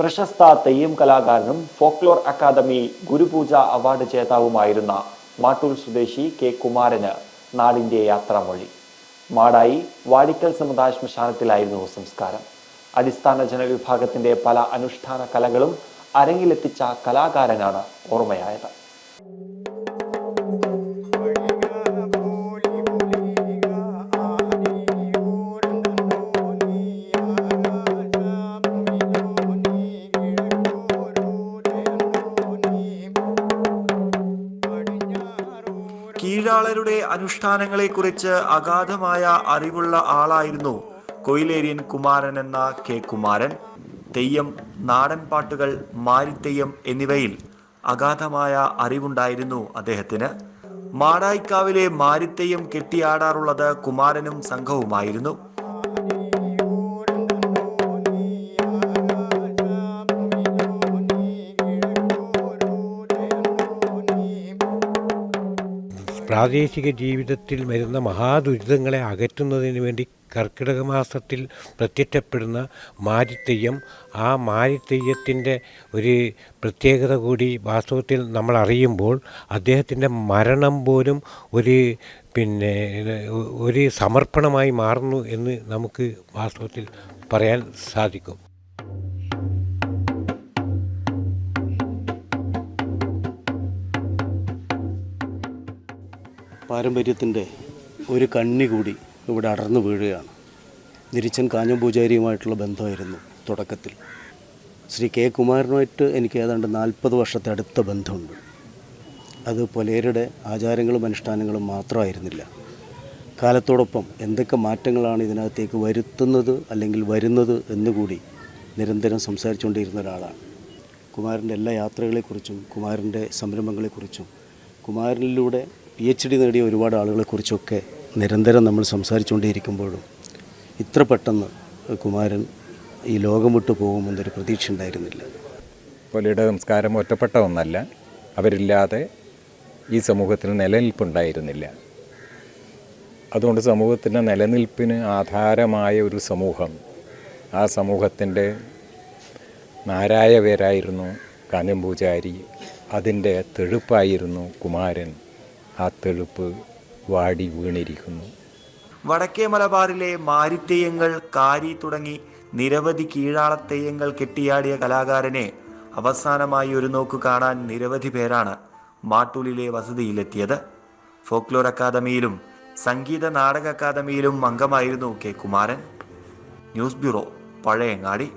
പ്രശസ്ത തെയ്യം കലാകാരനും folklore academy ഗുരുപൂജ award ജേതാവുമായിരുന്ന മാട്ടൂൽ സ്വദേശി കെ കുമാരന് നാടിന്റെ യാത്രാമൊഴി. മാടായി വാടിക്കൽ സമുദായ ശ്മശാനത്തിലായിരുന്നു സംസ്കാരം. അടിസ്ഥാന ജനവിഭാഗത്തിന്റെ പല അനുഷ്ഠാന കലകളും അരങ്ങിലെത്തിച്ച കലാകാരനാണ് ഓർമ്മയായത്. കീഴാളരുടെ അനുഷ്ഠാനങ്ങളെക്കുറിച്ച് അഗാധമായ അറിവുള്ള ആളായിരുന്നു കൊയിലേരിയൻ കുമാരൻ എന്ന കെ കുമാരൻ. തെയ്യം നാടൻ പാട്ടുകൾ മാരിത്തെയ്യം എന്നിവയിൽ അഗാധമായ അറിവുണ്ടായിരുന്നു അദ്ദേഹത്തിന്. മാടായിക്കാവിലെ മാരിത്തെയ്യം കെട്ടിയാടാറുള്ളത് കുമാരനും സംഘവുമായിരുന്നു. പ്രാദേശിക ജീവിതത്തിൽ വരുന്ന മഹാദുരിതങ്ങളെ അകറ്റുന്നതിന് വേണ്ടി കർക്കിടക മാസത്തിൽ പ്രത്യക്ഷപ്പെടുന്ന മാരിത്തെയ്യം ആ മാരിത്തെയ്യത്തിന്റെ ഒരു പ്രത്യേകത കൂടി വാസ്തവത്തിൽ നമ്മൾ അറിയുമ്പോൾ അദ്ദേഹത്തിന്റെ മരണം പോലും ഒരു പിന്നെ ഒരു സമർപ്പണമായി മാറുന്നു എന്ന് നമുക്ക് വാസ്തവത്തിൽ പറയാൻ സാധിക്കും. പാരമ്പര്യത്തിന്റെ ഒരു കണ്ണി കൂടി ഇവിടെ അടർന്നു വീഴുകയാണ്. നിരിച്ചൻ കാഞ്ഞം പൂജാരിയുമായിട്ടുള്ള ബന്ധമായിരുന്നു തുടക്കത്തിൽ. ശ്രീ കെ കുമാരനുമായിട്ട് എനിക്ക് ഏതാണ്ട് നാൽപ്പത് വർഷത്തെ അടുത്ത ബന്ധമുണ്ട്. അത് പൊലേരുടെ ആചാരങ്ങളും അനുഷ്ഠാനങ്ങളും മാത്രമായിരുന്നില്ല. കാലത്തോടൊപ്പം എന്തൊക്കെ മാറ്റങ്ങളാണ് ഇതിനകത്തേക്ക് വരുത്തുന്നത് അല്ലെങ്കിൽ വരുന്നത് എന്നുകൂടി നിരന്തരം സംസാരിച്ചുകൊണ്ടിരുന്ന ഒരാളാണ്. കുമാരന്റെ എല്ലാ യാത്രകളെക്കുറിച്ചും കുമാരന്റെ സംരംഭങ്ങളെക്കുറിച്ചും കുമാരനിലൂടെ പി എച്ച് ഡി നേടിയ ഒരുപാട് ആളുകളെക്കുറിച്ചൊക്കെ നിരന്തരം നമ്മൾ സംസാരിച്ചുകൊണ്ടേയിരിക്കുമ്പോഴും ഇത്ര പെട്ടെന്ന് കുമാരൻ ഈ ലോകം വിട്ടു പോകുമെന്നൊരു പ്രതീക്ഷ ഉണ്ടായിരുന്നില്ല. പുലിയുടെ സംസ്കാരം ഒറ്റപ്പെട്ട ഒന്നല്ല. അവരില്ലാതെ ഈ സമൂഹത്തിന് നിലനിൽപ്പുണ്ടായിരുന്നില്ല. അതുകൊണ്ട് സമൂഹത്തിന്റെ നിലനിൽപ്പിന് ആധാരമായ ഒരു സമൂഹം ആ സമൂഹത്തിന്റെ കാനം പൂജാരി അതിന്റെ തെഴുപ്പായിരുന്നു കുമാരൻ. ആ തെളുപ്പ് വാടി വീണിരിക്കുന്നു. വടക്കേ മലബാറിലെ മാരിത്തെയ്യങ്ങൾ കാരി തുടങ്ങി നിരവധി കീഴാളത്തെയ്യങ്ങൾ കെട്ടിയാടിയ കലാകാരനെ അവസാനമായി ഒരു നോക്ക് കാണാൻ നിരവധി പേരാണ് മാട്ടൂലിലെ വസതിയിലെത്തിയത്. ഫോക്ലോർ അക്കാദമിയിലും സംഗീത നാടക അക്കാദമിയിലും അംഗമായിരുന്നു K Kumaran. News bureau Pazhayangadi.